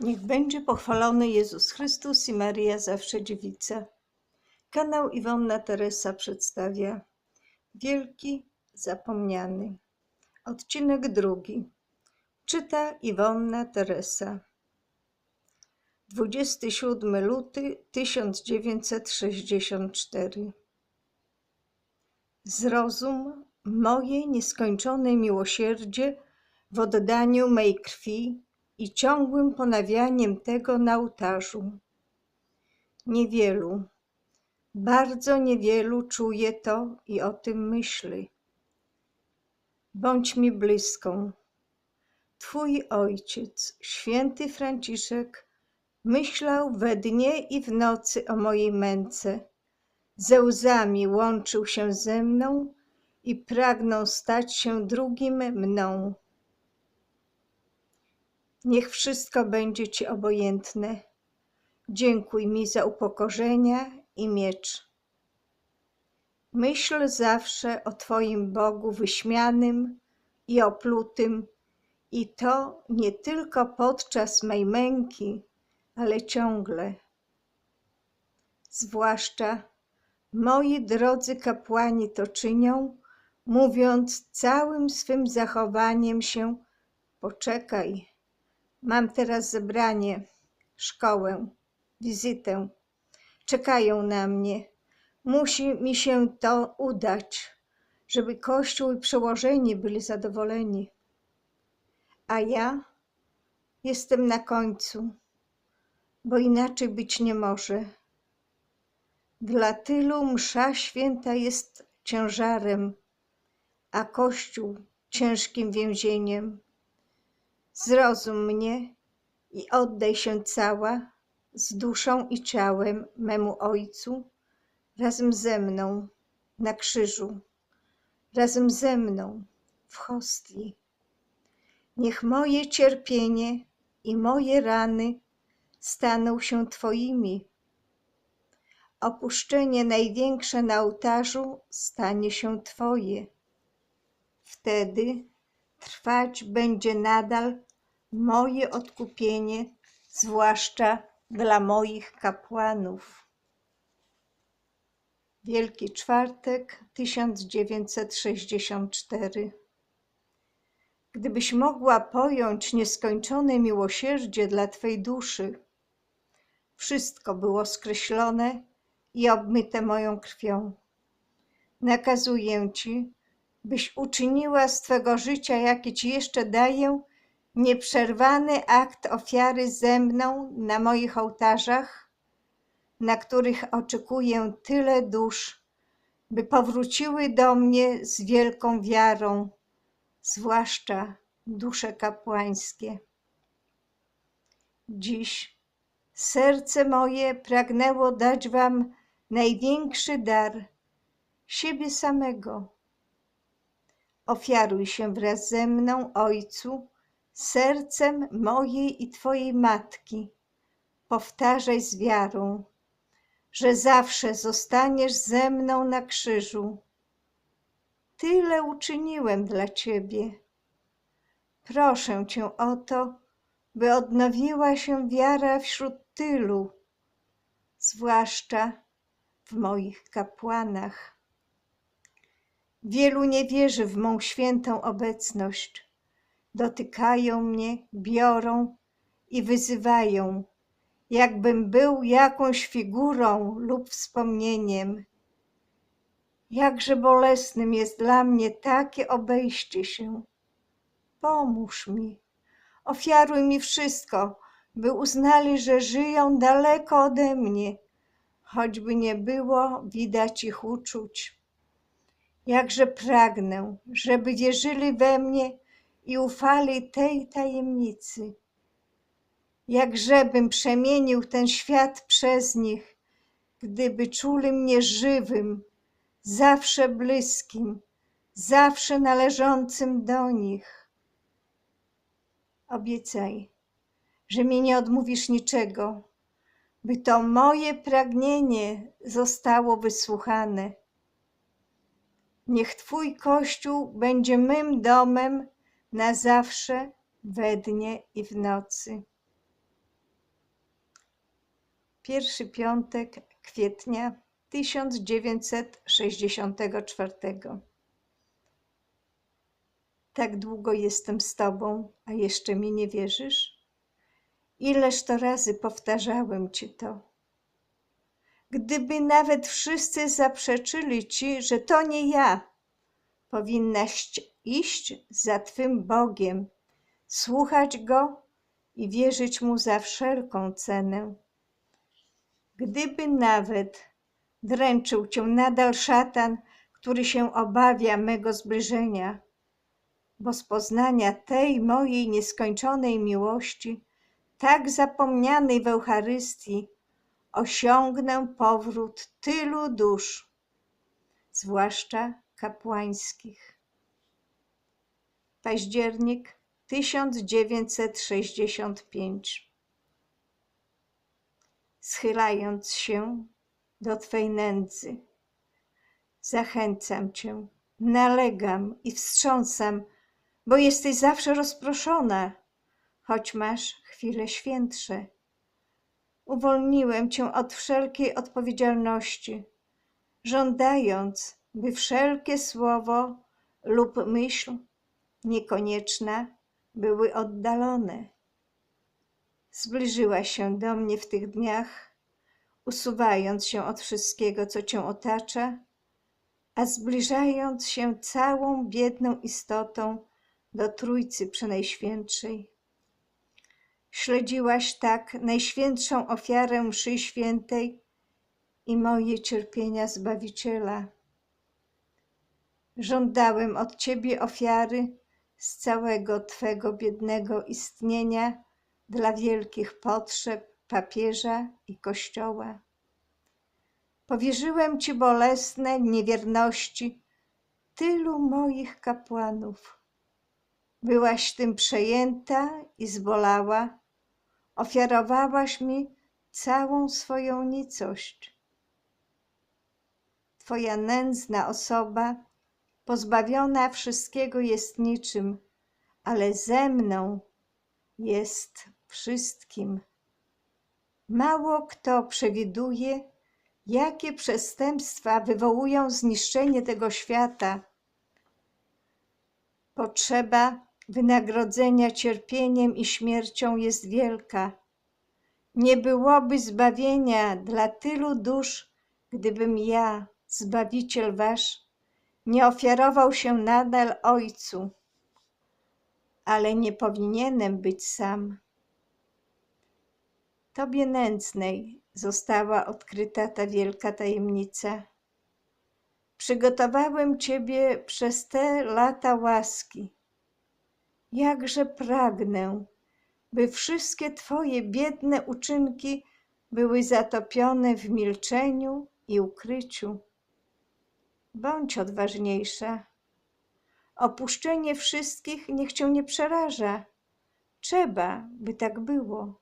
Niech będzie pochwalony Jezus Chrystus i Maria zawsze dziewica. Kanał Iwonna Teresa przedstawia Wielki Zapomniany. Odcinek drugi. Czyta Iwonna Teresa. 27 luty 1964. Zrozum moje nieskończone miłosierdzie w oddaniu mej krwi i ciągłym ponawianiem tego na ołtarzu. Niewielu, bardzo niewielu czuje to i o tym myśli. Bądź mi bliską. Twój ojciec, święty Franciszek, myślał we dnie i w nocy o mojej męce. Ze łzami łączył się ze mną i pragnął stać się drugim mną. Niech wszystko będzie Ci obojętne. Dziękuj mi za upokorzenia i miecz. Myśl zawsze o Twoim Bogu wyśmianym i oplutym, i to nie tylko podczas mej męki, ale ciągle. Zwłaszcza moi drodzy kapłani to czynią, mówiąc całym swym zachowaniem się: Poczekaj, Mam teraz zebranie, szkołę, wizytę. Czekają na mnie. Musi mi się to udać, żeby Kościół i przełożeni byli zadowoleni. A ja jestem na końcu, bo inaczej być nie może. Dla tylu msza święta jest ciężarem, a Kościół ciężkim więzieniem. Zrozum mnie i oddaj się cała z duszą i ciałem memu Ojcu, razem ze mną na krzyżu, razem ze mną w hostii. Niech moje cierpienie i moje rany staną się Twoimi. Opuszczenie największe na ołtarzu stanie się Twoje. Wtedy trwać będzie nadal moje odkupienie, zwłaszcza dla moich kapłanów. Wielki Czwartek 1964 Gdybyś mogła pojąć nieskończone miłosierdzie dla Twej duszy, wszystko było skreślone i obmyte moją krwią. Nakazuję Ci, byś uczyniła z Twego życia, jakie Ci jeszcze daję, nieprzerwany akt ofiary ze mną na moich ołtarzach, na których oczekuję tyle dusz, by powróciły do mnie z wielką wiarą, zwłaszcza dusze kapłańskie. Dziś serce moje pragnęło dać Wam największy dar siebie samego. Ofiaruj się wraz ze mną, Ojcu, sercem mojej i Twojej matki. Powtarzaj z wiarą, że zawsze zostaniesz ze mną na krzyżu. Tyle uczyniłem dla Ciebie. Proszę Cię o to, by odnowiła się wiara wśród tylu, zwłaszcza w moich kapłanach. Wielu nie wierzy w mą świętą obecność dotykają mnie, biorą i wyzywają, jakbym był jakąś figurą lub wspomnieniem. Jakże bolesnym jest dla mnie takie obejście się. Pomóż mi, ofiaruj mi wszystko, by uznali, że żyją daleko ode mnie, choćby nie było widać ich uczuć. Jakże pragnę, żeby wierzyli we mnie i ufali tej tajemnicy. Jakżebym przemienił ten świat przez nich, gdyby czuli mnie żywym, zawsze bliskim, zawsze należącym do nich. Obiecaj, że mi nie odmówisz niczego, by to moje pragnienie zostało wysłuchane. Niech Twój Kościół będzie mym domem na zawsze, we dnie i w nocy. pierwszy piątek kwietnia 1964. Tak długo jestem z Tobą, a jeszcze mi nie wierzysz? Ileż to razy powtarzałem Ci to. Gdyby nawet wszyscy zaprzeczyli Ci, że to nie ja, powinnaś iść za Twym Bogiem, słuchać Go i wierzyć Mu za wszelką cenę. Gdyby nawet dręczył Cię nadal szatan, który się obawia mego zbliżenia, bo z poznania tej mojej nieskończonej miłości, tak zapomnianej w Eucharystii, osiągnę powrót tylu dusz, zwłaszcza kapłańskich. Październik 1965 Schylając się do Twej nędzy, zachęcam Cię, nalegam i wstrząsam, bo jesteś zawsze rozproszona, choć masz chwile świętsze. Uwolniłem Cię od wszelkiej odpowiedzialności, żądając, by wszelkie słowo lub myśl niekonieczna były oddalone. Zbliżyła się do mnie w tych dniach, usuwając się od wszystkiego, co Cię otacza, a zbliżając się całą biedną istotą do Trójcy Przenajświętszej. Śledziłaś tak najświętszą ofiarę mszy świętej i moje cierpienia Zbawiciela. Żądałem od Ciebie ofiary z całego Twego biednego istnienia dla wielkich potrzeb papieża i Kościoła. Powierzyłem Ci bolesne niewierności tylu moich kapłanów. Byłaś tym przejęta i zbolała, ofiarowałaś mi całą swoją nicość. Twoja nędzna osoba, pozbawiona wszystkiego jest niczym, ale ze mną jest wszystkim. Mało kto przewiduje, jakie przestępstwa wywołują zniszczenie tego świata. Potrzeba wynagrodzenia cierpieniem i śmiercią jest wielka. Nie byłoby zbawienia dla tylu dusz, gdybym ja, Zbawiciel Wasz, nie ofiarował się nadal Ojcu, ale nie powinienem być sam. Tobie nędznej została odkryta ta wielka tajemnica. Przygotowałem Ciebie przez te lata łaski. Jakże pragnę, by wszystkie Twoje biedne uczynki były zatopione w milczeniu i ukryciu. Bądź odważniejsza. Opuszczenie wszystkich niech Cię nie przeraża. Trzeba, by tak było.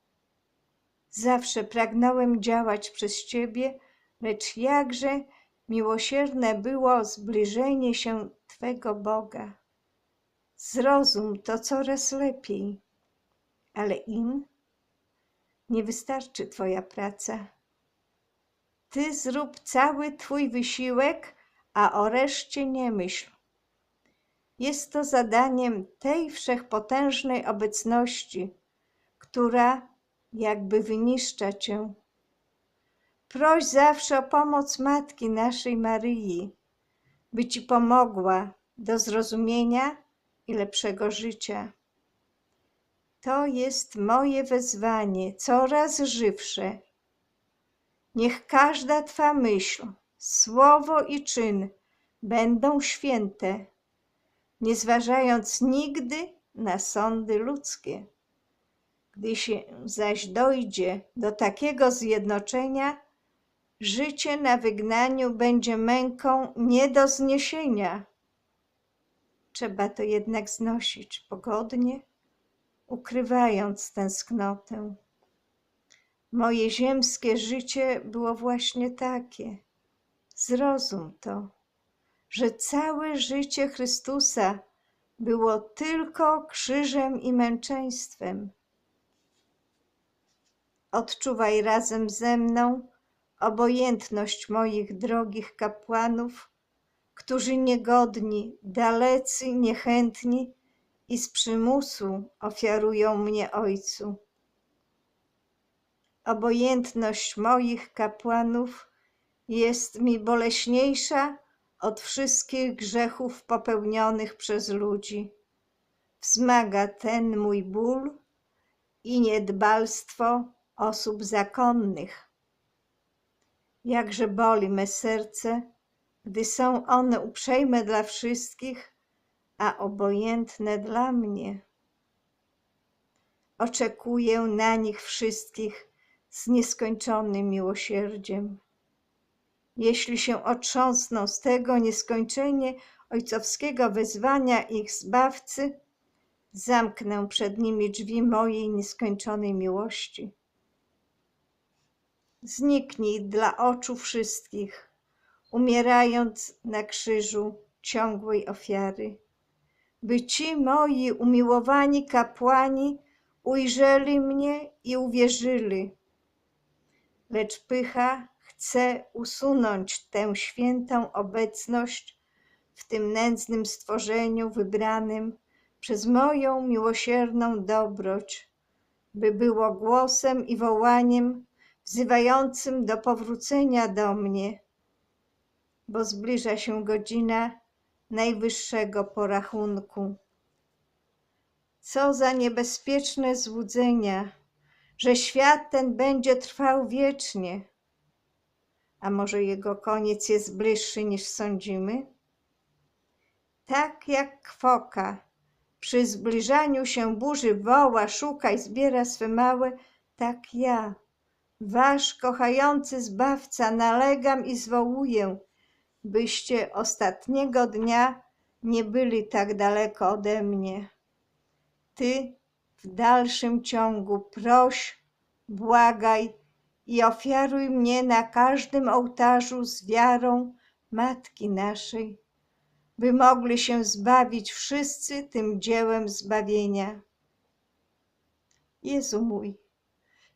Zawsze pragnąłem działać przez Ciebie, lecz jakże miłosierne było zbliżenie się Twego Boga. Zrozum to coraz lepiej, ale im nie wystarczy Twoja praca. Ty zrób cały Twój wysiłek, a o reszcie nie myśl. Jest to zadaniem tej wszechpotężnej obecności, która jakby wyniszcza cię. Proś zawsze o pomoc Matki naszej Maryi, by ci pomogła do zrozumienia i lepszego życia. To jest moje wezwanie, coraz żywsze. Niech każda Twa myśl, słowo i czyn będą święte, nie zważając nigdy na sądy ludzkie. Gdy się zaś dojdzie do takiego zjednoczenia, życie na wygnaniu będzie męką nie do zniesienia. Trzeba to jednak znosić pogodnie, ukrywając tęsknotę. Moje ziemskie życie było właśnie takie. Zrozum to, że całe życie Chrystusa było tylko krzyżem i męczeństwem Odczuwaj razem ze mną obojętność moich drogich kapłanów, którzy niegodni, dalecy, niechętni i z przymusu ofiarują mnie Ojcu. Obojętność moich kapłanów jest mi boleśniejsza od wszystkich grzechów popełnionych przez ludzi. Wzmaga ten mój ból i niedbalstwo osób zakonnych. Jakże boli me serce, gdy są one uprzejme dla wszystkich, a obojętne dla mnie. Oczekuję na nich wszystkich z nieskończonym miłosierdziem. Jeśli się otrząsną z tego nieskończenie ojcowskiego wezwania ich zbawcy, zamknę przed nimi drzwi mojej nieskończonej miłości. Zniknij dla oczu wszystkich, umierając na krzyżu ciągłej ofiary, by ci moi umiłowani kapłani ujrzeli mnie i uwierzyli. Lecz pycha chce usunąć tę świętą obecność w tym nędznym stworzeniu wybranym przez moją miłosierną dobroć, by było głosem i wołaniem wzywającym do powrócenia do mnie, bo zbliża się godzina najwyższego porachunku. Co za niebezpieczne złudzenia, że świat ten będzie trwał wiecznie. A może jego koniec jest bliższy niż sądzimy? Tak jak foka przy zbliżaniu się burzy woła, szuka i zbiera swe małe, tak ja, wasz kochający zbawca, nalegam i zwołuję, byście ostatniego dnia nie byli tak daleko ode mnie. Ty w dalszym ciągu proś, błagaj i ofiaruj mnie na każdym ołtarzu z wiarą Matki naszej, by mogli się zbawić wszyscy tym dziełem zbawienia. Jezu mój,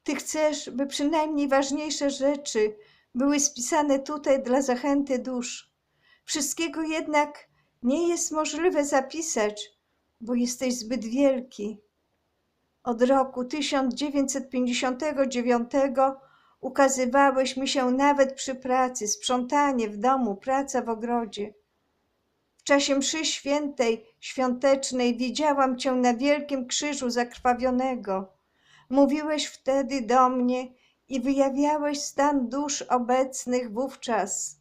Ty chcesz, by przynajmniej ważniejsze rzeczy były spisane tutaj dla zachęty dusz. Wszystkiego jednak nie jest możliwe zapisać, bo jesteś zbyt wielki. Od roku 1959 ukazywałeś mi się nawet przy pracy, sprzątanie w domu, praca w ogrodzie. W czasie mszy świętej, świątecznej widziałam Cię na wielkim krzyżu zakrwawionego. Mówiłeś wtedy do mnie i wyjawiałeś stan dusz obecnych wówczas.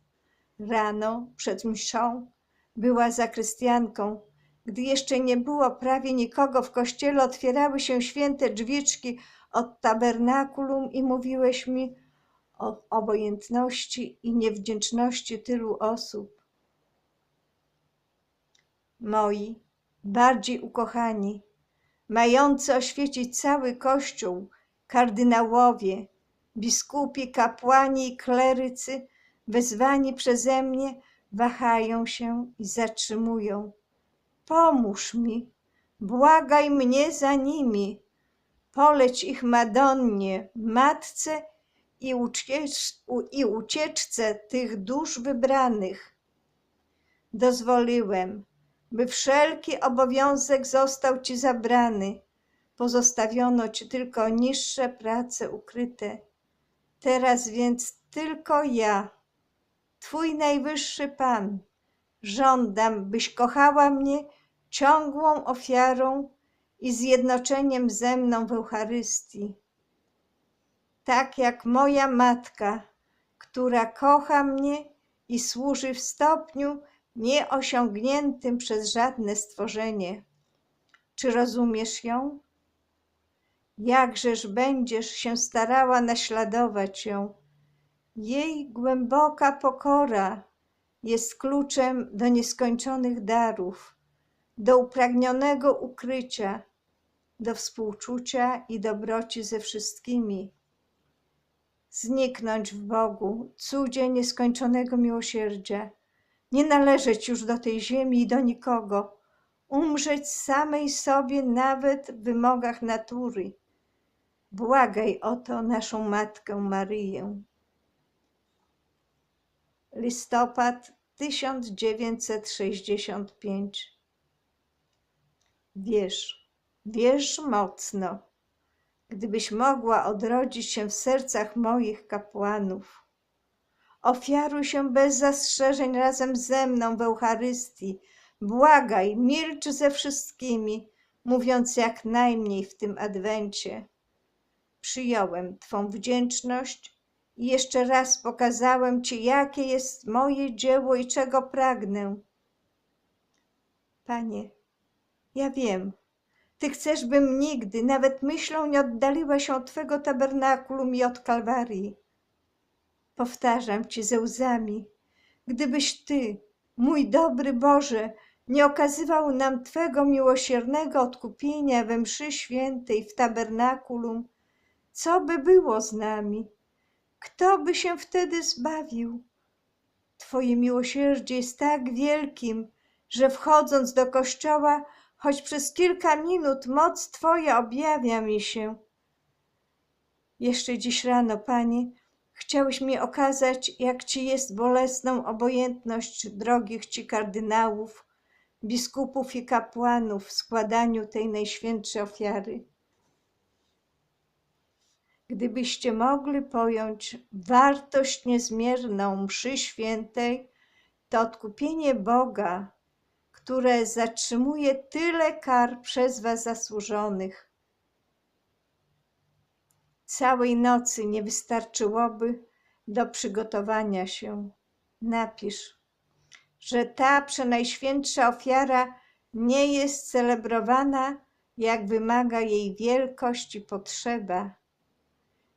Rano, przed mszą, była zakrystianką. Gdy jeszcze nie było prawie nikogo w kościele, otwierały się święte drzwiczki od tabernakulum i mówiłeś mi o obojętności i niewdzięczności tylu osób. Moi bardziej ukochani, mający oświecić cały Kościół, kardynałowie, biskupi, kapłani i klerycy, wezwani przeze mnie, wahają się i zatrzymują. Pomóż mi, błagaj mnie za nimi, poleć ich Madonnie, Matce i, uciecz, i ucieczce tych dusz wybranych. Dozwoliłem, by wszelki obowiązek został Ci zabrany. Pozostawiono Ci tylko niższe prace ukryte. Teraz więc tylko ja, Twój najwyższy Pan, żądam, byś kochała mnie ciągłą ofiarą i zjednoczeniem ze mną w Eucharystii. Tak jak moja matka, która kocha mnie i służy w stopniu nieosiągniętym przez żadne stworzenie. Czy rozumiesz ją? Jakżeż będziesz się starała naśladować ją? Jej głęboka pokora jest kluczem do nieskończonych darów, do upragnionego ukrycia, do współczucia i dobroci ze wszystkimi. Zniknąć w Bogu, cudzie nieskończonego miłosierdzia, nie należeć już do tej ziemi i do nikogo, umrzeć samej sobie nawet w wymogach natury. błagaj o to naszą Matkę Maryję. Listopad 1965 Wierz, wierz mocno, gdybyś mogła odrodzić się w sercach moich kapłanów. Ofiaruj się bez zastrzeżeń razem ze mną w Eucharystii. Błagaj, milcz ze wszystkimi, mówiąc jak najmniej w tym adwencie. Przyjąłem Twą wdzięczność i jeszcze raz pokazałem Ci, jakie jest moje dzieło i czego pragnę. Panie, ja wiem, Ty chcesz, bym nigdy, nawet myślą, nie oddaliła się od Twego tabernakulum i od Kalwarii. Powtarzam Ci ze łzami, gdybyś Ty, mój dobry Boże, nie okazywał nam Twego miłosiernego odkupienia we mszy świętej w tabernakulum, co by było z nami? Kto by się wtedy zbawił? Twoje miłosierdzie jest tak wielkim, że wchodząc do kościoła, choć przez kilka minut moc Twoja objawia mi się. Jeszcze dziś rano, Panie, chciałeś mi okazać, jak Ci jest bolesną obojętność drogich Ci kardynałów, biskupów i kapłanów w składaniu tej najświętszej ofiary. Gdybyście mogli pojąć wartość niezmierną mszy świętej, to odkupienie Boga, które zatrzymuje tyle kar przez Was zasłużonych. Całej nocy nie wystarczyłoby do przygotowania się. Napisz, że ta przenajświętsza ofiara nie jest celebrowana, jak wymaga jej wielkość i potrzeba.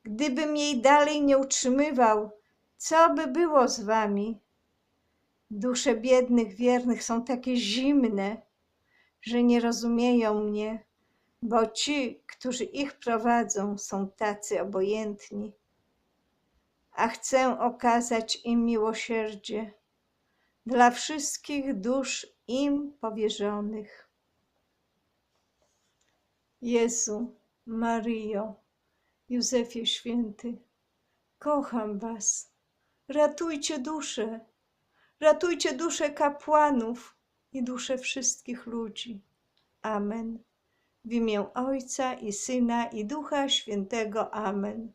Gdybym jej dalej nie utrzymywał, co by było z wami? Dusze biednych wiernych są takie zimne, że nie rozumieją mnie, bo ci, którzy ich prowadzą, są tacy obojętni. A chcę okazać im miłosierdzie dla wszystkich dusz im powierzonych. Jezu, Maryjo, Józefie Święty, kocham Was. Ratujcie dusze, ratujcie dusze kapłanów i dusze wszystkich ludzi. Amen. W imię Ojca i Syna i Ducha Świętego. Amen.